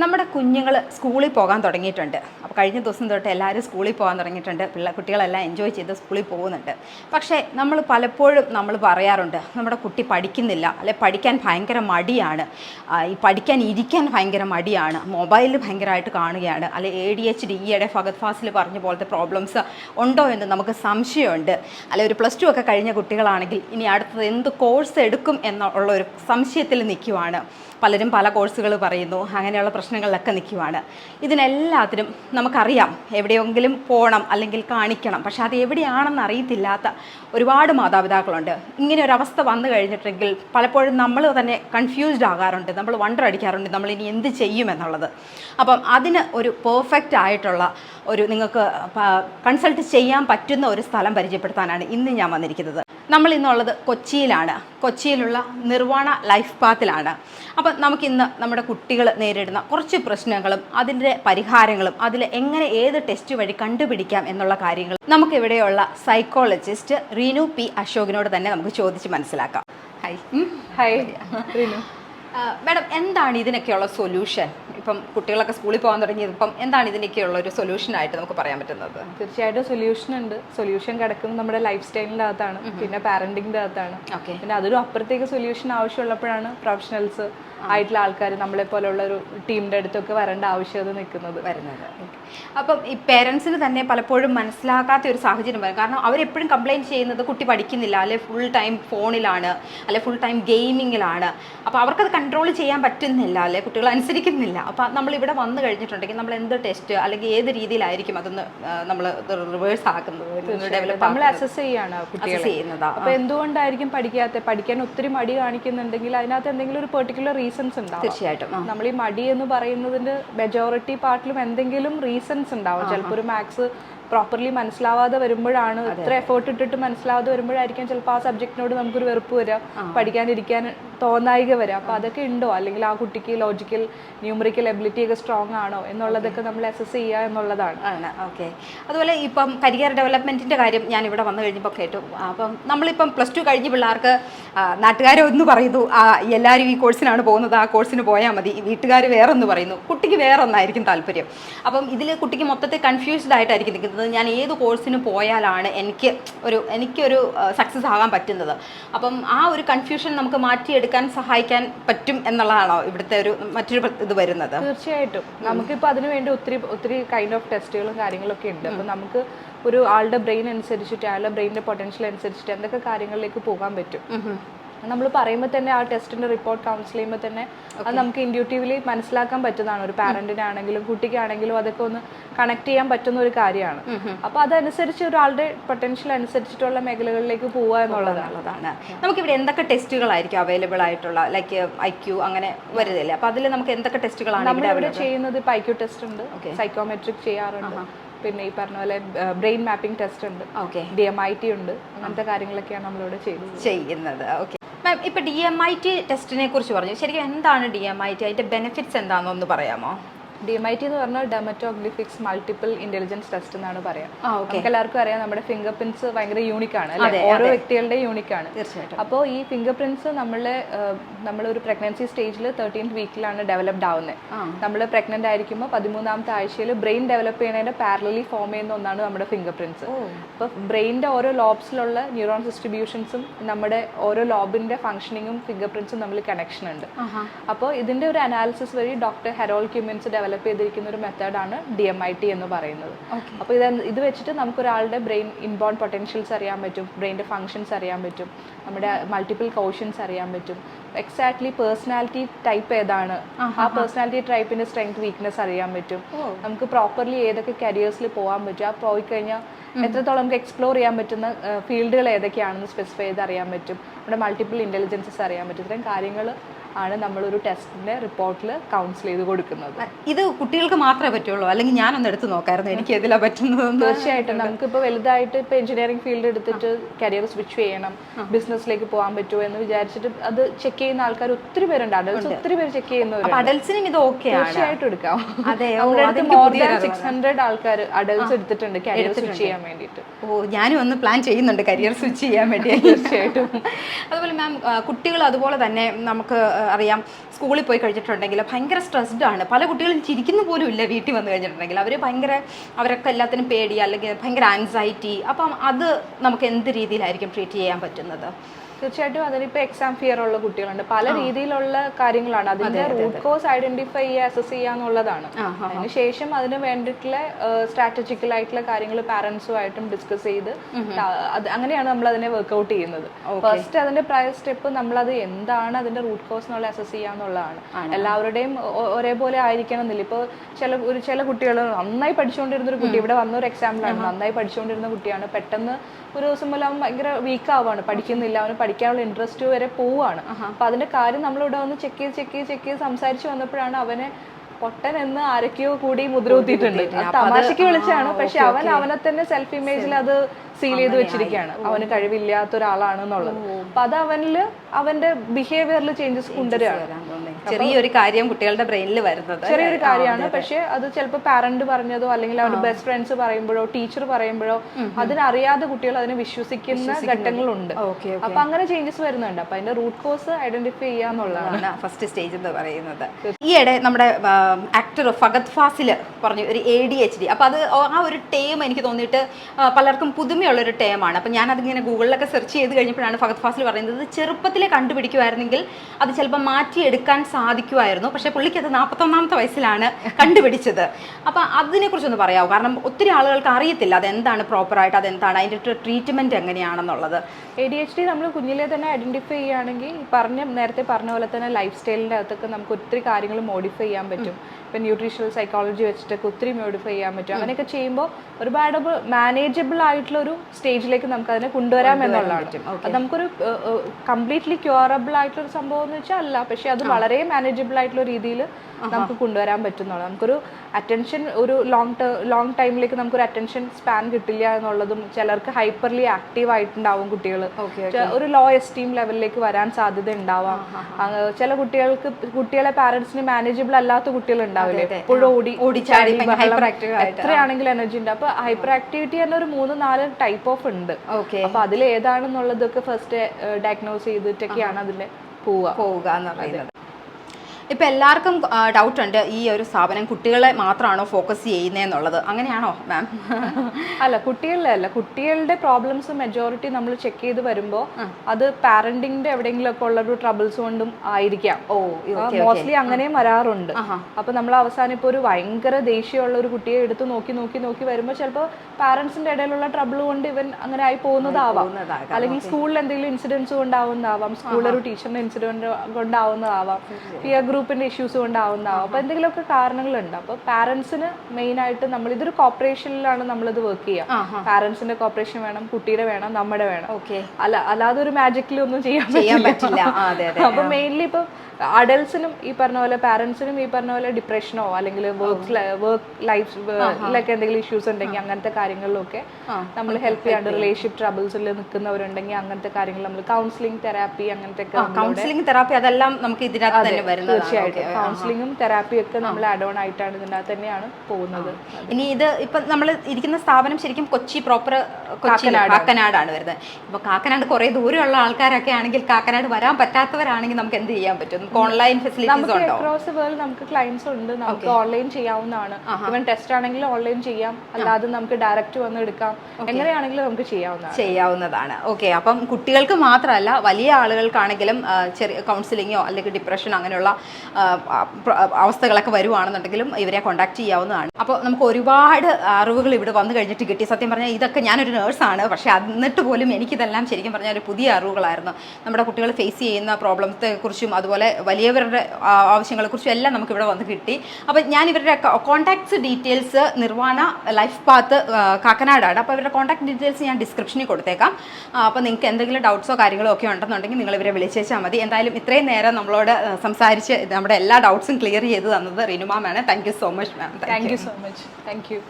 നമ്മുടെ കുഞ്ഞുങ്ങൾ സ്കൂളിൽ പോകാൻ തുടങ്ങിയിട്ടുണ്ട്. അപ്പോൾ കഴിഞ്ഞ ദിവസം തൊട്ട് എല്ലാവരും സ്കൂളിൽ പോകാൻ തുടങ്ങിയിട്ടുണ്ട്. പിള്ളേ കുട്ടികളെല്ലാം എൻജോയ് ചെയ്ത് സ്കൂളിൽ പോകുന്നുണ്ട്. പക്ഷേ നമ്മൾ പലപ്പോഴും നമ്മൾ പറയാറുണ്ട് നമ്മുടെ കുട്ടി പഠിക്കുന്നില്ല. അല്ലെ പഠിക്കാൻ ഭയങ്കര മടിയാണ്. ഈ പഠിക്കാൻ ഇരിക്കാൻ ഭയങ്കര മടിയാണ്. മൊബൈൽ ഭയങ്കരമായിട്ട് കാണുകയാണ്. അല്ലെ എ ഡി എച്ച് ഡി ഈയിടെ ഫഗത് ഫാസിൽ പറഞ്ഞ പോലത്തെ പ്രോബ്ലംസ് ഉണ്ടോ എന്ന് നമുക്ക് സംശയമുണ്ട്. അല്ലെ ഒരു പ്ലസ് ടു ഒക്കെ കഴിഞ്ഞ കുട്ടികളാണെങ്കിൽ ഇനി അടുത്തത് എന്ത് കോഴ്സ് എടുക്കും എന്നുള്ള ഒരു സംശയത്തിൽ നിൽക്കുവാണ്. പലരും പല കോഴ്സുകൾ പറയുന്നു. അങ്ങനെയുള്ള പ്രശ്നങ്ങളിലൊക്കെ നിൽക്കുവാണ്. ഇതിനെല്ലാത്തിനും നമുക്കറിയാം എവിടെയെങ്കിലും പോകണം അല്ലെങ്കിൽ കാണിക്കണം. പക്ഷേ അത് എവിടെയാണെന്ന് അറിയത്തില്ലാത്ത ഒരുപാട് മാതാപിതാക്കളുണ്ട്. ഇങ്ങനെ ഒരു അവസ്ഥ വന്നു കഴിഞ്ഞിട്ടെങ്കിൽ പലപ്പോഴും നമ്മൾ തന്നെ കൺഫ്യൂസ്ഡ് ആകാറുണ്ട്. നമ്മൾ വണ്ടർ അടിക്കാറുണ്ട് നമ്മൾ ഇനി എന്ത് ചെയ്യുമെന്നുള്ളത് അപ്പം അതിന് ഒരു പെർഫെക്റ്റ് ആയിട്ടുള്ള ഒരു നിങ്ങൾക്ക് കൺസൾട്ട് ചെയ്യാൻ പറ്റുന്ന ഒരു സ്ഥലം പരിചയപ്പെടുത്താനാണ് ഇന്ന് ഞാൻ വന്നിരിക്കുന്നത്. നമ്മൾ ഇന്നുള്ളത് കൊച്ചിയിലാണ്. കൊച്ചിയിലുള്ള നിർവാണ ലൈഫ് പാത്തിലാണ്. അപ്പം നമുക്കിന്ന് നമ്മുടെ കുട്ടികൾ നേരിടുന്ന കുറച്ച് പ്രശ്നങ്ങളും അതിന്റെ പരിഹാരങ്ങളും അതിൽ എങ്ങനെ ഏത് ടെസ്റ്റ് വഴി കണ്ടുപിടിക്കാം എന്നുള്ള കാര്യങ്ങൾ നമുക്കിവിടെയുള്ള സൈക്കോളജിസ്റ്റ് റീനു പി അശോകിനോട് തന്നെ നമുക്ക് ചോദിച്ച് മനസ്സിലാക്കാം. High high Reenu. മാഡം എന്താണ് ഇതിനൊക്കെയുള്ള സൊല്യൂഷൻ ഇപ്പം കുട്ടികളൊക്കെ സ്കൂളിൽ പോകാൻ തുടങ്ങിയത് ഇപ്പം എന്താണ് ഇതിനൊക്കെയുള്ള ഒരു സൊല്യൂഷൻ ആയിട്ട് നമുക്ക് പറയാൻ പറ്റുന്നത്? തീർച്ചയായിട്ടും സൊല്യൂഷൻ ഉണ്ട്. സൊല്യൂഷൻ കിടക്കുന്നത് നമ്മുടെ ലൈഫ് സ്റ്റൈലിന്റെ അകത്താണ് പിന്നെ പാരന്റിങ്ങിന്റെ അകത്താണ് ഓക്കെ പിന്നെ അതൊരു അപ്പുറത്തേക്ക് സൊല്യൂഷൻ ആവശ്യമുള്ളപ്പോഴാണ് പ്രൊഫഷണൽസ് ആയിട്ടുള്ള ആൾക്കാർ നമ്മളെ പോലെയുള്ള ഒരു ടീമിന്റെ അടുത്തൊക്കെ വരേണ്ട ആവശ്യകത നിൽക്കുന്നത്. വരുന്നത്. അപ്പം ഈ പേരൻസിന് തന്നെ പലപ്പോഴും മനസ്സിലാക്കാത്ത ഒരു സാഹചര്യം വരും. കാരണം അവരെപ്പോഴും കംപ്ലയിന്റ് ചെയ്യുന്നത് കുട്ടി പഠിക്കുന്നില്ല അല്ലെ ഫുൾ ടൈം ഫോണിലാണ് അല്ലെ ഫുൾ ടൈം ഗെയിമിങ്ങിലാണ് അപ്പോൾ അവർക്കത് കൺട്രോൾ ചെയ്യാൻ പറ്റുന്നില്ല അല്ലെ കുട്ടികൾ അനുസരിക്കുന്നില്ല. അപ്പോൾ നമ്മൾ ഇവിടെ വന്നു കഴിഞ്ഞിട്ടുണ്ടെങ്കിൽ നമ്മൾ എന്ത് ടെസ്റ്റ് അല്ലെങ്കിൽ ഏത് രീതിയിലായിരിക്കും അതൊന്ന് നമ്മൾ റിവേഴ്സ് ആക്കുന്നത് നമ്മൾ അസസ് ചെയ്യാണ് കുട്ടികളെ. അപ്പോൾ അപ്പൊ എന്തുകൊണ്ടായിരിക്കും പഠിക്കാത്ത? പഠിക്കാൻ ഒത്തിരി മടി കാണിക്കുന്നുണ്ടെങ്കിൽ അതിനകത്ത് എന്തെങ്കിലും ഒരു പെർട്ടിക്കുലർ റീസൺസ് ഉണ്ടാവും. തീർച്ചയായിട്ടും നമ്മൾ ഈ മടി എന്ന് പറയുന്നതിന്റെ മെജോറിറ്റി പാർട്ടിലും എന്തെങ്കിലും റീസൺസ് ഉണ്ടാവും. ചിലപ്പോൾ ഒരു മാത്സ് പ്രോപ്പർലി മനസ്സിലാവാതെ വരുമ്പോഴാണ് ഇത്ര എഫേർട്ട് ഇട്ടിട്ട് മനസ്സിലാവാതെ വരുമ്പോഴായിരിക്കും ചിലപ്പോൾ ആ സബ്ജക്റ്റിനോട് നമുക്കൊരു വെറുപ്പ് വരിക പഠിക്കാനിരിക്കാൻ തോന്നായിക വരിക അപ്പോൾ അതൊക്കെ ഉണ്ടോ? അല്ലെങ്കിൽ ആ കുട്ടിക്ക് ലോജിക്കൽ ന്യൂമറിക്കൽ എബിലിറ്റി ഒക്കെ സ്ട്രോങ് ആണോ? എന്നുള്ളതൊക്കെ നമ്മൾ അസസ് ചെയ്യുക എന്നുള്ളതാണ്. ആണ്. ഓക്കെ അതുപോലെ ഇപ്പം കരിയർ ഡെവലപ്മെന്റിന്റെ കാര്യം ഞാൻ ഇവിടെ വന്നു കഴിഞ്ഞപ്പോൾ കേട്ടു. അപ്പം നമ്മളിപ്പം പ്ലസ് ടു കഴിഞ്ഞ് പിള്ളേർക്ക് നാട്ടുകാരൊന്ന് പറയുന്നു ആ എല്ലാവരും ഈ കോഴ്സിനാണ് പോകുന്നത് ആ കോഴ്സിന് പോയാൽ മതി. വീട്ടുകാർ വേറൊന്ന് പറയുന്നു. കുട്ടിക്ക് വേറൊന്നായിരിക്കും താല്പര്യം. അപ്പം ഇതിൽ കുട്ടിക്ക് മൊത്തത്തിൽ കൺഫ്യൂസ്ഡ് ആയിട്ടായിരിക്കും നിൽക്കുന്നത്. ഞാൻ ഏത് കോഴ്സിന് പോയാലാണ് എനിക്ക് ഒരു എനിക്കൊരു സക്സസ് ആകാൻ പറ്റുന്നത്. അപ്പം ആ ഒരു കൺഫ്യൂഷൻ നമുക്ക് മാറ്റിയെടുക്കാൻ സഹായിക്കാൻ പറ്റും എന്നുള്ളതാണോ ഇവിടുത്തെ ഒരു മറ്റൊരു ഇത് വരുന്നത്? തീർച്ചയായിട്ടും. നമുക്കിപ്പോൾ അതിനുവേണ്ടി ഒത്തിരി ഒത്തിരി കൈൻഡ് ഓഫ് ടെസ്റ്റുകളും കാര്യങ്ങളൊക്കെ ഉണ്ട്. അപ്പം നമുക്ക് ഒരു ആളുടെ ബ്രെയിൻ അനുസരിച്ചിട്ട് അയാളുടെ ബ്രെയിനിന്റെ പൊട്ടൻഷ്യൽ അനുസരിച്ചിട്ട് എന്തൊക്കെ കാര്യങ്ങളിലേക്ക് പോകാൻ പറ്റും. നമ്മൾ പറയുമ്പോൾ തന്നെ ആ ടെസ്റ്റിന്റെ റിപ്പോർട്ട് കൗൺസിൽ ചെയ്യുമ്പോൾ തന്നെ അത് നമുക്ക് ഇൻഡ്യൂട്ടീവ്ലി മനസ്സിലാക്കാൻ പറ്റുന്നതാണ്. ഒരു പാരന്റിനാണെങ്കിലും കുട്ടിക്കാണെങ്കിലും അതൊക്കെ ഒന്ന് കണക്ട് ചെയ്യാൻ പറ്റുന്ന ഒരു കാര്യമാണ്. അപ്പൊ അതനുസരിച്ച് ഒരാളുടെ പൊട്ടൻഷ്യൽ അനുസരിച്ചിട്ടുള്ള മേഖലകളിലേക്ക് പോവുക എന്നുള്ളതാണ്. നമുക്ക് ഇവിടെ എന്തൊക്കെ ടെസ്റ്റുകളായിരിക്കും അവൈലബിൾ ആയിട്ടുള്ള ലൈക്ക് ഐ ക്യൂ അങ്ങനെ വരുന്നില്ലേ അപ്പൊ അതിൽ നമുക്ക് എന്തൊക്കെ ടെസ്റ്റുകളാണ് നമ്മളിവിടെ ചെയ്യുന്നത് ഇപ്പൊ ഐ ക്യൂ ടെസ്റ്റ് ഉണ്ട് സൈക്കോമെട്രിക് ചെയ്യാറുണ്ട് പിന്നെ ഈ പറഞ്ഞ പോലെ ബ്രെയിൻ മാപ്പിംഗ് ടെസ്റ്റ് ഉണ്ട് okay D M I T ഉണ്ട് അങ്ങനത്തെ കാര്യങ്ങളൊക്കെയാണ് നമ്മളിവിടെ ചെയ്തത് ചെയ്യുന്നത്. ഓക്കെ മാം ഇപ്പോൾ ഡി എം ഐ ടി ടെസ്റ്റിനെ കുറിച്ച് പറഞ്ഞു. ശരിക്കും എന്താണ് ഡി എം ഐ ടി അതിന്റെ ബെനിഫിറ്റ്സ് എന്താണെന്ന് ഒന്ന് പറയാമോ? ഡി എം ഐ ടി എന്ന് പറഞ്ഞാൽ ഡെമറ്റോഗ്ലിഫിക്സ് മൾട്ടിപ്പിൾ ഇന്റലിജൻസ് ടെസ്റ്റ് എന്നാണ് പറയാം. നമുക്ക് എല്ലാവർക്കും അറിയാം നമ്മുടെ ഫിംഗർ പ്രിന്റ്സ് ഭയങ്കര യൂണിക് ആണ് അല്ലെ? ഓരോ വ്യക്തികളുടെ യൂണിക് ആണ്. അപ്പോൾ ഈ ഫിംഗർ പ്രിന്റ്സ് നമ്മളെ ഒരു പ്രഗ്നൻസി സ്റ്റേജിൽ തേർട്ടീൻ വീക്കിലാണ് ഡെവലപ്ഡ് ആവുന്നത്. നമ്മൾ പ്രഗ്നന്റ് ആയിരിക്കുമ്പോൾ പതിമൂന്നാമത്തെ ആഴ്ചയിൽ ബ്രെയിൻ ഡെവലപ്പ് ചെയ്യുന്നതിന്റെ പാരലി ഫോം ചെയ്യുന്ന ഒന്നാണ് നമ്മുടെ ഫിംഗർ പ്രിന്റ്സ് അപ്പൊ അപ്പോൾ ബ്രെയിനിന്റെ ഓരോ ലോബ്സിലുള്ള ന്യൂറോൺ ഡിസ്ട്രിബ്യൂഷൻസും നമ്മുടെ ഓരോ ലോബിന്റെ ഫംഗ്ഷനിങ്ങും ഫിംഗർ പ്രിന്റ്സും തമ്മിൽ കണക്ഷൻ ഉണ്ട്. അപ്പോൾ ഇതിന്റെ ഒരു അനാലിസിസ് വഴി ഡോക്ടർ ഹെറോൾ ക്യൂമിൻസ് ഡെവലപ്പ് ചെയ്തിരിക്കുന്ന ഒരു മെത്തേഡാണ് ഡി എം ഐ ടി എന്ന് പറയുന്നത്. അപ്പോൾ ഇത് ഇത് വെച്ചിട്ട് നമുക്ക് ഒരാളുടെ ബ്രെയിൻ ഇൻബോൺ പൊട്ടൻഷ്യൽസ് അറിയാൻ പറ്റും ബ്രെയിന്റെ ഫങ്ഷൻസ് അറിയാൻ പറ്റും നമ്മുടെ മൾട്ടിപ്പിൾ കോഷൻസ് അറിയാൻ പറ്റും. എക്സാക്ട്ലി പേഴ്സണാലിറ്റി ടൈപ്പ് ഏതാണ്? ആ പേഴ്സണാലിറ്റി ടൈപ്പിന്റെ സ്ട്രെങ്ത് വീക്ക്നെസ് അറിയാൻ പറ്റും. നമുക്ക് പ്രോപ്പർലി ഏതൊക്കെ കരിയേഴ്സിൽ പോകാൻ പറ്റും. ആ പോയി കഴിഞ്ഞാൽ എത്രത്തോളം നമുക്ക് എക്സ്പ്ലോർ ചെയ്യാൻ പറ്റുന്ന ഫീൽഡുകൾ ഏതൊക്കെയാണെന്ന് സ്പെസിഫൈ ചെയ്ത് അറിയാൻ പറ്റും. നമ്മുടെ മൾട്ടിപ്പിൾ ഇന്റലിജൻസസ് അറിയാൻ പറ്റും. ഇത്തരം കാര്യങ്ങൾ ആണ് ഒരു ടെസ്റ്റിന്റെ റിപ്പോർട്ടിൽ കൗൺസിൽ ചെയ്ത് കൊടുക്കുന്നത്. ഇത് കുട്ടികൾക്ക് മാത്രമേ പറ്റുള്ളൂ? അല്ലെങ്കിൽ ഞാനൊന്ന് എടുത്ത് നോക്കായിരുന്നു എനിക്ക് ഏതിലാ പറ്റുന്നതെന്ന്. തീർച്ചയായിട്ടും. നമുക്കിപ്പോൾ വലുതായിട്ട് ഇപ്പൊ എഞ്ചിനീയറിംഗ് ഫീൽഡ് എടുത്തിട്ട് കരിയർ സ്വിച്ച് ചെയ്യണം. ബിസിനസ്സിലേക്ക് പോകാൻ പറ്റുമോ എന്ന് വിചാരിച്ചിട്ട് അത് ചെക്ക് ചെയ്യുന്ന ആൾക്കാർ ഒത്തിരി പേരുണ്ട്. അഡൽസ് ഒത്തിരി പേര് ചെക്ക് ചെയ്യുന്നവർ അഡൽസിനും ഇത് ഓക്കെ തീർച്ചയായിട്ടും എടുക്കാം. സിക്സ് ഹൺഡ്രഡ് ആൾക്കാർ അഡൽസ് എടുത്തിട്ടുണ്ട് കരിയർ സ്വിച്ച് ചെയ്യാൻ വേണ്ടിയിട്ട്. ഓ ഞാനും ഒന്ന് പ്ലാൻ ചെയ്യുന്നുണ്ട് കരിയർ സ്വിച്ച് ചെയ്യാൻ വേണ്ടി. തീർച്ചയായിട്ടും. അതുപോലെ മാം കുട്ടികൾ അതുപോലെ തന്നെ നമുക്ക് അറിയാം സ്കൂളിൽ പോയി കഴിഞ്ഞിട്ടുണ്ടെങ്കിൽ ഭയങ്കര സ്ട്രെസ്ഡ് ആണ്. പല കുട്ടികളും ചിരിക്കുന്നു പോലും ഇല്ല വീട്ടിൽ വന്നു കഴിഞ്ഞിട്ടുണ്ടെങ്കിൽ. അവർ ഭയങ്കര അവരൊക്കെ എല്ലാത്തിനും പേടി അല്ലെങ്കിൽ ഭയങ്കര ആൻസൈറ്റി അപ്പം അത് നമുക്ക് എന്ത് രീതിയിലായിരിക്കും ട്രീറ്റ് ചെയ്യാൻ പറ്റുന്നത്? തീർച്ചയായിട്ടും അതിനിപ്പോ എക്സാം ഫിയർ ഉള്ള കുട്ടികളുണ്ട്. പല രീതിയിലുള്ള കാര്യങ്ങളാണ്. അതിന്റെ റൂട്ട് കോസ് ഐഡന്റിഫൈ ചെയ്യുക അസസ് ചെയ്യുക എന്നുള്ളതാണ്. അതിനുശേഷം അതിന് വേണ്ടിയിട്ടുള്ള സ്ട്രാറ്റജിക്കൽ ആയിട്ടുള്ള കാര്യങ്ങൾ പാരന്റ്സുമായിട്ടും ഡിസ്കസ് ചെയ്ത് അങ്ങനെയാണ് നമ്മൾ അതിനെ വർക്ക്ഔട്ട് ചെയ്യുന്നത്. ഫസ്റ്റ് അതിന്റെ പ്രയർ സ്റ്റെപ്പ് നമ്മൾ അത് എന്താണ് അതിന്റെ റൂട്ട് കോസ് എന്നുള്ള അസസ് ചെയ്യുക എന്നുള്ളതാണ്. എല്ലാവരുടെയും ഒരേപോലെ ആയിരിക്കണം എന്നില്ല. ഇപ്പോൾ ചില ഒരു ചില കുട്ടികൾ നന്നായി പഠിച്ചുകൊണ്ടിരുന്ന ഒരു കുട്ടി ഇവിടെ വന്ന ഒരു എക്സാമ്പിൾ ആണ് നന്നായി പഠിച്ചുകൊണ്ടിരുന്ന കുട്ടിയാണ്. പെട്ടെന്ന് ഒരു ദിവസം മുതൽ അവൻ ഭയങ്കര വീക്ക് ആവുകയാണ് പഠിക്കുന്നില്ല. അവന് പഠിക്കാനുള്ള ഇൻട്രസ്റ്റ് വരെ പോവുകയാണ് അപ്പൊ അതിന്റെ കാര്യം നമ്മളിവിടെ വന്ന് ചെക്ക് ചെയ്ത് ചെക്ക് ചെയ്ത് ചെക്ക് ചെയ്ത് സംസാരിച്ച് വന്നപ്പോഴാണ് അവനെ പൊട്ടൻ എന്ന് ആരൊക്കെയോ കൂടി മുദ്രകുത്തിയിട്ടുണ്ട്. തമാശക്ക് വിളിച്ചാണ്. പക്ഷെ അവൻ അവനെ തന്നെ സെൽഫ് ഇമേജിൽ അത് സീൽ ചെയ്ത് വെച്ചിരിക്കുകയാണ്. അവന് കഴിവില്ലാത്ത ഒരാളാണെന്നുള്ളത് അപ്പൊ അത് അവനിൽ അവന്റെ ബിഹേവിയറിൽ ചേഞ്ചസ് കൊണ്ടുവരികയാണ്. ചെറിയൊരു കാര്യം കുട്ടികളുടെ ബ്രെയിനിൽ വരുന്നത്. ചെറിയൊരു കാര്യമാണ്. പക്ഷെ അത് ചിലപ്പോൾ പാരന്റ് പറഞ്ഞതോ അല്ലെങ്കിൽ അവരുടെ ബെസ്റ്റ് ഫ്രണ്ട്സ് പറയുമ്പോഴോ ടീച്ചർ പറയുമ്പോഴോ അതിനറിയാതെ കുട്ടികൾ അതിനെ വിശ്വസിക്കുന്ന ഘട്ടങ്ങളുണ്ട്. അപ്പൊ അങ്ങനെ ചേഞ്ചസ് വരുന്നുണ്ട്. അപ്പൊ അതിന്റെ റൂട്ട് കോസ് ഐഡന്റിഫൈ ചെയ്യാന്നുള്ളതാണ്. ഫസ്റ്റ് സ്റ്റേജ് എന്ന് പറയുന്നത്. ഈയിടെ നമ്മുടെ ആക്ടർ ഫഗത് ഫാസിൽ പറഞ്ഞു ഒരു എ ഡി എച്ച് ഡി അപ്പൊ അത് ആ ഒരു ടേം എനിക്ക് തോന്നിയിട്ട് പലർക്കും പുതുമയുള്ള ഒരു ടേമാണ് അപ്പൊ ഞാൻ അതിങ്ങനെ ഗൂഗിളിലൊക്കെ സെർച്ച് ചെയ്ത് കഴിഞ്ഞപ്പോഴാണ് ഫഗത് ഫാസിൽ പറയുന്നത് ചെറുപ്പത്തിലെ കണ്ടുപിടിക്കുമായിരുന്നെങ്കിൽ അത് ചിലപ്പോൾ മാറ്റിയെടുക്കാൻ സാധിക്കുമായിരുന്നു. പക്ഷേ പുള്ളിക്ക് അത് നാൽപ്പത്തൊന്നാമത്തെ വയസ്സിലാണ് കണ്ടുപിടിച്ചത്. അപ്പം അതിനെക്കുറിച്ചൊന്ന് പറയാമോ കാരണം ഒത്തിരി ആളുകൾക്ക് അറിയത്തില്ല അതെന്താണ് പ്രോപ്പറായിട്ട് അതെന്താണ് അതിന്റെ ട്രീറ്റ്മെന്റ് എങ്ങനെയാണെന്നുള്ളത്. എ ഡി എച്ച് ഡി നമ്മൾ കുഞ്ഞിലെ തന്നെ ഐഡന്റിഫൈ ചെയ്യുകയാണെങ്കിൽ പറഞ്ഞ നേരത്തെ പറഞ്ഞ പോലെ തന്നെ ലൈഫ് സ്റ്റൈലിന്റെ അകത്തൊക്കെ നമുക്ക് ഒത്തിരി കാര്യങ്ങൾ മോഡിഫൈ ചെയ്യാൻ പറ്റും. ഇപ്പം ന്യൂട്രീഷണൽ സൈക്കോളജി വെച്ചിട്ടൊക്കെ ഒത്തിരി മോഡിഫൈ ചെയ്യാൻ പറ്റും. അങ്ങനെയൊക്കെ ചെയ്യുമ്പോൾ ഒരുപാട് മാനേജബിൾ ആയിട്ടുള്ള ഒരു സ്റ്റേജിലേക്ക് നമുക്ക് അതിനെ കൊണ്ടുവരാം എന്നുള്ളതാണ്. അത് നമുക്കൊരു കംപ്ലീറ്റ്ലി ക്യൂറബിൾ ആയിട്ടുള്ള ഒരു സംഭവം എന്ന് വെച്ചാൽ അല്ല. പക്ഷെ അത് വളരെ മാനേജബിൾ ആയിട്ടുള്ള രീതിയിൽ നമുക്ക് കൊണ്ടുവരാൻ പറ്റുന്നുള്ളൂ നമുക്കൊരു അറ്റൻഷൻ ഒരു ലോങ് ടേം ലോങ് ടൈമിലേക്ക് നമുക്കൊരു അറ്റൻഷൻ സ്പാൻ കിട്ടില്ല എന്നുള്ളതും ചിലർക്ക് ഹൈപ്പർലി ആക്റ്റീവ് ആയിട്ടുണ്ടാവും കുട്ടികൾ ഒരു ലോ എസ്റ്റീം ലെവലിലേക്ക് വരാൻ സാധ്യത ഉണ്ടാവാം. ചില കുട്ടികൾക്ക് കുട്ടികളെ പാരൻസിന് മാനേജബിൾ അല്ലാത്ത കുട്ടികൾ ഉണ്ടാവില്ലേ? എപ്പോഴും ഓടി ഓടിച്ചാടി. എത്രയാണെങ്കിലും എനർജി ഉണ്ട്. അപ്പൊ ഹൈപ്പർ ആക്ടിവിറ്റി തന്നെ ഒരു മൂന്ന് നാല് ടൈപ്പ് ഓഫ് ഉണ്ട്. ഓക്കെ. അപ്പൊ അതിൽ ഏതാണെന്നുള്ളതൊക്കെ ഫസ്റ്റ് ഡയഗ്നോസ് ചെയ്തിട്ടൊക്കെയാണ് അതിൽ പോവുക. പോവുക എന്ന് പറയുന്നത്. ഇപ്പം എല്ലാവർക്കും ഡൗട്ട് ഉണ്ട് ഈ ഒരു സ്ഥാപനം കുട്ടികളെ മാത്രമാണോ ഫോക്കസ് ചെയ്യുന്നതെന്നുള്ളത് അങ്ങനെയാണോ മാം അല്ല കുട്ടികളിലല്ല കുട്ടികളുടെ പ്രോബ്ലംസ് മെജോറിറ്റി നമ്മൾ ചെക്ക് ചെയ്ത് വരുമ്പോൾ അത് പാരന്റിങ്ങിന്റെ എവിടെയെങ്കിലും ഒക്കെ ഉള്ള ഒരു ട്രബിൾസ് കൊണ്ടും ആയിരിക്കാം. ഓ മോസ്റ്റ്ലി അങ്ങനെയും വരാറുണ്ട്. അപ്പൊ നമ്മൾ അവസാനം ഇപ്പോൾ ഒരു ഭയങ്കര ദേഷ്യമുള്ള ഒരു കുട്ടിയെ എടുത്ത് നോക്കി നോക്കി നോക്കി വരുമ്പോൾ ചിലപ്പോൾ പാരന്റ്സിന്റെ ഇടയിലുള്ള ട്രബിൾ കൊണ്ട് ഇവൻ അങ്ങനെ ആയി പോകുന്നതാവാം. അല്ലെങ്കിൽ സ്കൂളിൽ എന്തെങ്കിലും ഇൻസിഡൻസ് കൊണ്ടാവുന്നതാവാം. സ്കൂളിൽ ഒരു ടീച്ചറിന്റെ ഇൻസിഡന്റ് കൊണ്ടാവുന്നതാവാം. പിയർ ഗ്രൂപ്പിന്റെ ഇഷ്യൂസ് കൊണ്ടാവുന്നതാവും. അപ്പൊ എന്തെങ്കിലുമൊക്കെ കാരണങ്ങളുണ്ട്. അപ്പൊ പാരന്റ്സിന് മെയിൻ ആയിട്ട് നമ്മൾ ഇതൊരു കോപ്പറേഷനിലാണ് നമ്മളിത് വർക്ക് ചെയ്യുക പാരന്റ്സിന്റെ കോപ്പറേഷൻ വേണം കുട്ടിയുടെ വേണം നമ്മുടെ വേണം. ഓക്കെ അല്ല അല്ലാതെ ഒരു മാജിക്കിലൊന്നും ചെയ്യാൻ ചെയ്യാൻ പറ്റില്ല. അപ്പോൾ മെയിൻലി ഇപ്പൊ അഡൽസിനും ഈ പറഞ്ഞ പോലെ പാരന്റ്സിനും ഈ പറഞ്ഞ പോലെ ഡിപ്രഷനോ അല്ലെങ്കിൽ വർക്ക് വർക്ക് ലൈഫിലൊക്കെ എന്തെങ്കിലും ഇഷ്യൂസ് ഉണ്ടെങ്കിൽ അങ്ങനത്തെ കാര്യങ്ങളിലൊക്കെ നമ്മൾ ഹെൽപ്പ് ചെയ്യാണ്ട് റിലേഷൻഷിപ്പ് ട്രബിൾസിൽ നിൽക്കുന്നവരുണ്ടെങ്കിൽ അങ്ങനത്തെ കാര്യങ്ങൾ നമ്മൾ കൗൺസിലിംഗ് തെറാപ്പി അങ്ങനത്തെ കൗൺസിലിംഗ് തെറാപ്പി അതെല്ലാം നമുക്ക് ഇതിനകത്ത് തന്നെ വരുന്നത് തീർച്ചയായിട്ടും. കൗൺസിലിംഗും തെറാപ്പിയും ഒക്കെ നമ്മൾ ആഡ് ഓൺ ആയിട്ടാണ് ഇതിനകത്ത് തന്നെയാണ് പോകുന്നത്. ഇനി ഇത് ഇപ്പൊ നമ്മൾ ഇരിക്കുന്ന സ്ഥാപനം ശരിക്കും കൊച്ചി പ്രോപ്പർ കൊച്ചി കാക്കനാടാണ് വരുന്നത്. ഇപ്പൊ കാക്കനാട് കുറെ ദൂരമുള്ള ആൾക്കാരൊക്കെ ആണെങ്കിൽ കാക്കനാട് വരാൻ പറ്റാത്തവരാണെങ്കിൽ നമുക്ക് എന്ത് ചെയ്യാൻ പറ്റും? നമുക്ക് ഓൺലൈൻ ഫെസിലിറ്റീസ് ഉണ്ടോ? അക്രോസ് വേൾഡ് നമുക്ക് ക്ലയൻസ് ഉണ്ട്. നമുക്ക് ഓൺലൈൻ ചെയ്യാവുന്നതാണ്. ഇവൻ ടെസ്റ്റ് ആണെങ്കിലും ഓൺലൈൻ ചെയ്യാം. അല്ലാതെ നമുക്ക് ഡയറക്റ്റ് വന്ന് എടുക്കാം. എങ്ങനെയാണെങ്കിലും നമുക്ക് ചെയ്യാവുന്നതാണ്. ചെയ്യാവുന്നതാണ്. ഓക്കെ അപ്പം കുട്ടികൾക്ക് മാത്രമല്ല വലിയ ആളുകൾക്കാണെങ്കിലും ചെറിയ കൗൺസിലിങ്ങോ അല്ലെങ്കിൽ ഡിപ്രഷൻ അങ്ങനെയുള്ള അവസ്ഥകളൊക്കെ വരുവാണെന്നുണ്ടെങ്കിലും ഇവരെ കോൺടാക്ട് ചെയ്യാവുന്നതാണ്. അപ്പോൾ നമുക്ക് ഒരുപാട് അറിവുകൾ ഇവിടെ വന്നു കഴിഞ്ഞിട്ട് കിട്ടി. സത്യം പറഞ്ഞാൽ ഇതൊക്കെ ഞാനൊരു നേഴ്സാണ് പക്ഷേ എന്നിട്ട് പോലും എനിക്കിതെല്ലാം ശരിക്കും പറഞ്ഞാൽ ഒരു പുതിയ അറിവുകളായിരുന്നു. നമ്മുടെ കുട്ടികൾ ഫേസ് ചെയ്യുന്ന പ്രോബ്ലംസ് കുറിച്ചും അതുപോലെ വലിയവരുടെ ആവശ്യങ്ങളെക്കുറിച്ചും എല്ലാം നമുക്ക് ഇവിടെ വന്ന് കിട്ടി. അപ്പോൾ ഞാൻ ഇവരുടെ contacts details Nirvana life path കാക്കനാടാണ്. അപ്പോൾ ഇവരുടെ കോൺടാക്ട് ഡീറ്റെയിൽസ് ഞാൻ ഡിസ്ക്രിപ്ഷനിൽ കൊടുത്തേക്കാം. അപ്പോൾ നിങ്ങൾക്ക് എന്തെങ്കിലും ഡൗട്ട്സോ കാര്യങ്ങളോ ഒക്കെ ഉണ്ടെന്നുണ്ടെങ്കിൽ നിങ്ങൾ ഇവരെ വിളിച്ചേച്ചാൽ മതി. എന്തായാലും ഇത്രയും നേരം നമ്മളോട് സംസാരിച്ച് നമ്മുടെ എല്ലാ ഡൗട്ട്സും ക്ലിയർ ചെയ്ത് തന്നത് റിനുമാമാണ് thank you so much ma'am thank you so much thank you